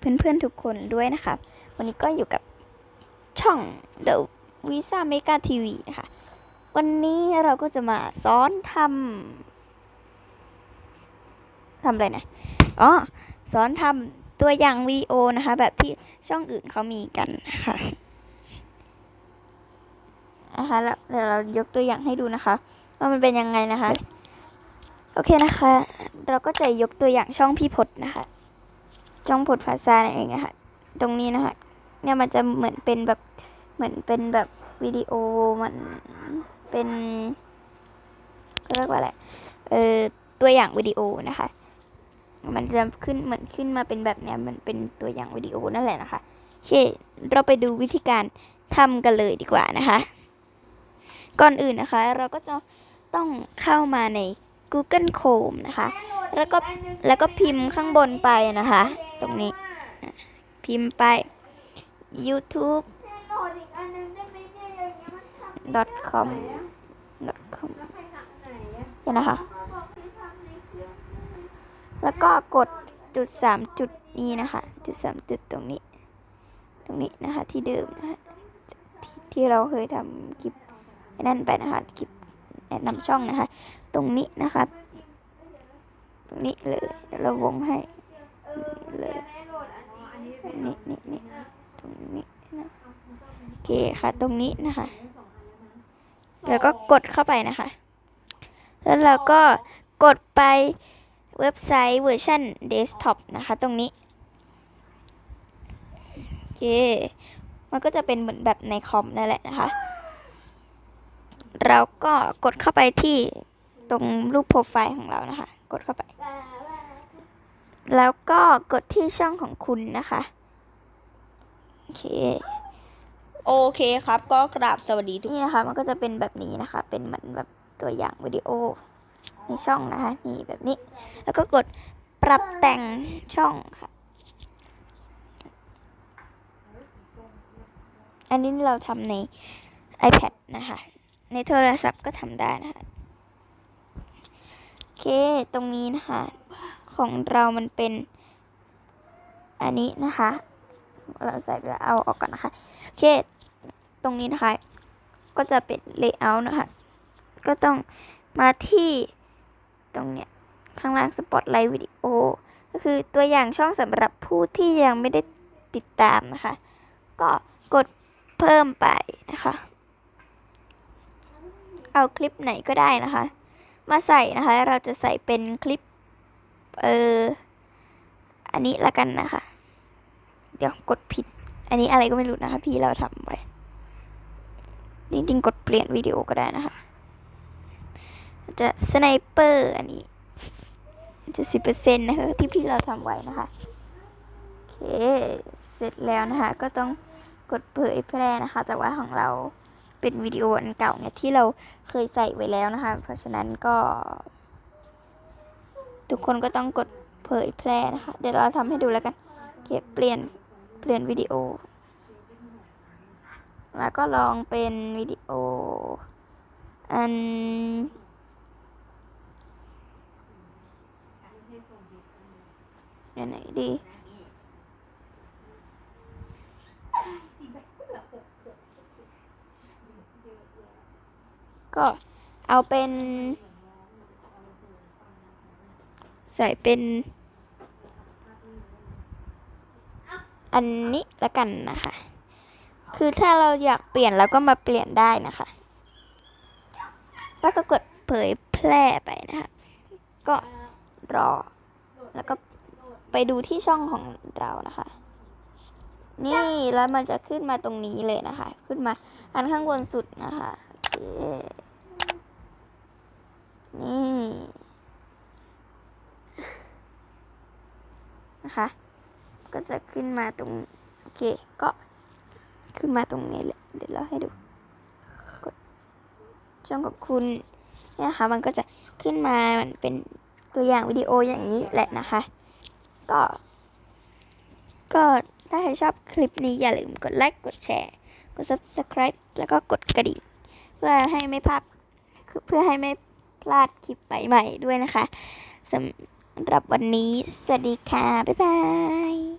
เพื่อนๆทุกคนด้วยนะคะวันนี้ก็อยู่กับช่อง The Visa Mega TV นะคะวันนี้เราก็จะมาสอนทำทำอะไรนะอ๋อสอนทำตัวอย่างวิดีโอนะคะ แบบที่ช่องอื่นเขามีกันนะคะนะคะแล้วเดี๋ยวเรายกตัวอย่างให้ดูนะคะ ว่ามันเป็นยังไงนะคะ โอเคนะคะ เราก็จะยกตัวอย่างช่องพี่พดนะคะ ช่องพดภาษานั่นเองนะคะตรงนี้นะคะเนี่ยมันจะเหมือนเป็นแบบเหมือนเป็นแบบวิดีโอมันเป็นเรียกว่าอะไรเออตัวอย่างวิดีโอนะคะ มันจะขึ้นเหมือนขึ้นมาเป็นแบบเนี้ยมันเป็นตัวอย่างวิดีโอนั่นแหละนะคะโอเคเราไปดูวิธีการทำกันเลยดีกว่านะคะ ก่อนอื่นนะคะ เราก็จะต้องเข้ามาใน Google Chrome นะคะ แล้วก็แล้วก็พิมพ์ข้างบนไปนะคะ ตรงนี้พิมพ์ไป youtube com com เนี่ยนะคะแล้วก็กดจุดสามจุดนี้นะคะ จุดสามจุดตรงนี้ ตรงนี้นะคะที่เดิมนะคะที่ที่เราเคยทำคลิปนั่นไปนะคะคลิป นะนำช่องนะคะ ตรงนี้นะคะตรงนี้เลยเดี๋ยวเราวงให้เลยนี่นี่นี่ตรงนี้นะโอเคค่ะ ตรงนี้นะคะแล้วก็กดเข้าไปนะคะ แล้วเราก็กดไปเว็บไซต์เวอร์ชันเดสก์ท็อปนะคะ ตรงนี้โอเค มันก็จะเป็นเหมือนแบบในคอมนั่นแหละนะคะ เราก็กดเข้าไปที่ตรงรูปโปรไฟล์ของเรานะคะ กดเข้าไป แล้วก็กดที่ช่องของคุณนะคะ โอเค โอเคครับ ก็กราบสวัสดีทุกนี่นะคะ มันก็จะเป็นแบบนี้นะคะ เป็นเหมือนแบบตัวอย่างวิดีโอในช่องนะคะ นี่แบบนี้ แล้วก็กดปรับแต่งช่องค่ะ อันนี้เราทำใน iPad นะคะ ในโทรศัพท์ก็ทำได้นะคะโอเคตรงนี้นะคะ ของเรามันเป็น อันนี้นะคะ เราใส่แล้วเอาออกก่อนนะคะโอเค ตรงนี้นะคะ ก็จะเป็น layout นะคะ ก็ต้องมาที่ตรงเนี้ยข้างล่าง spotlight video ก็คือตัวอย่างช่องสำหรับผู้ที่ยังไม่ได้ติดตามนะคะ ก็กดเพิ่มไปนะคะ เอาคลิปไหนก็ได้นะคะ มาใส่นะคะ เราจะใส่เป็นคลิป เออ อันนี้ละกันนะคะ เดี๋ยวกดผิด อันนี้อะไรก็ไม่รู้นะคะ พี่เราทำไว้จริงๆ กดเปลี่ยนวิดีโอก็ได้นะคะ จะสไนเปอร์อันนี้ จะสิบเปอร์เซ็นต์นะคะที่พี่เราทำไว้นะคะโอเค เสร็จแล้วนะคะ ก็ต้องกดเผยแพร่นะคะ แต่ว่าของเรา เป็นวิดีโออันเก่าเนี่ยที่เราเคยใส่ไว้แล้วนะคะ เพราะฉะนั้นก็ ทุกคนก็ต้องกดเผยแพร่นะคะ เดี๋ยวเราทำให้ดูแล้วกันโอเคเปลี่ยนเปลี่ยนวิดีโอ แล้วก็ลองเป็นวิดีโออันไหนดี ก็เอาเป็น ใส่เป็น อันนี้ละกันนะคะ คือถ้าเราอยากเปลี่ยนเราก็มาเปลี่ยนได้นะคะแล้วก็กดเผยแพร่ไปนะคะก็รอ แล้วก็ไปดูที่ช่องของเรานะคะ นี่แล้วมันจะขึ้นมาตรงนี้เลยนะคะ ขึ้นมาอันข้างบนสุดนะคะ นี่ นะคะ ก็จะขึ้นมาตรง โอเค ก็ขึ้นมาตรงนี้เลยเดี๋ยวเราให้ดู กดช่องของคุณเนี่ยนะคะ มันก็จะขึ้นมา มันเป็นตัวอย่างวิดีโออย่างนี้แหละนะคะ ก็ ก็ถ้าใครชอบคลิปนี้อย่าลืมกดไลค์ กดแชร์ กด subscribe แล้วก็กดกระดิ่ง พื่อให้ไม่พลาดเพื่อให้ไม่พลาดคลิปใหม่ๆด้วยนะคะสำหรับวันนี้ สวัสดีค่ะ บ๊ายบาย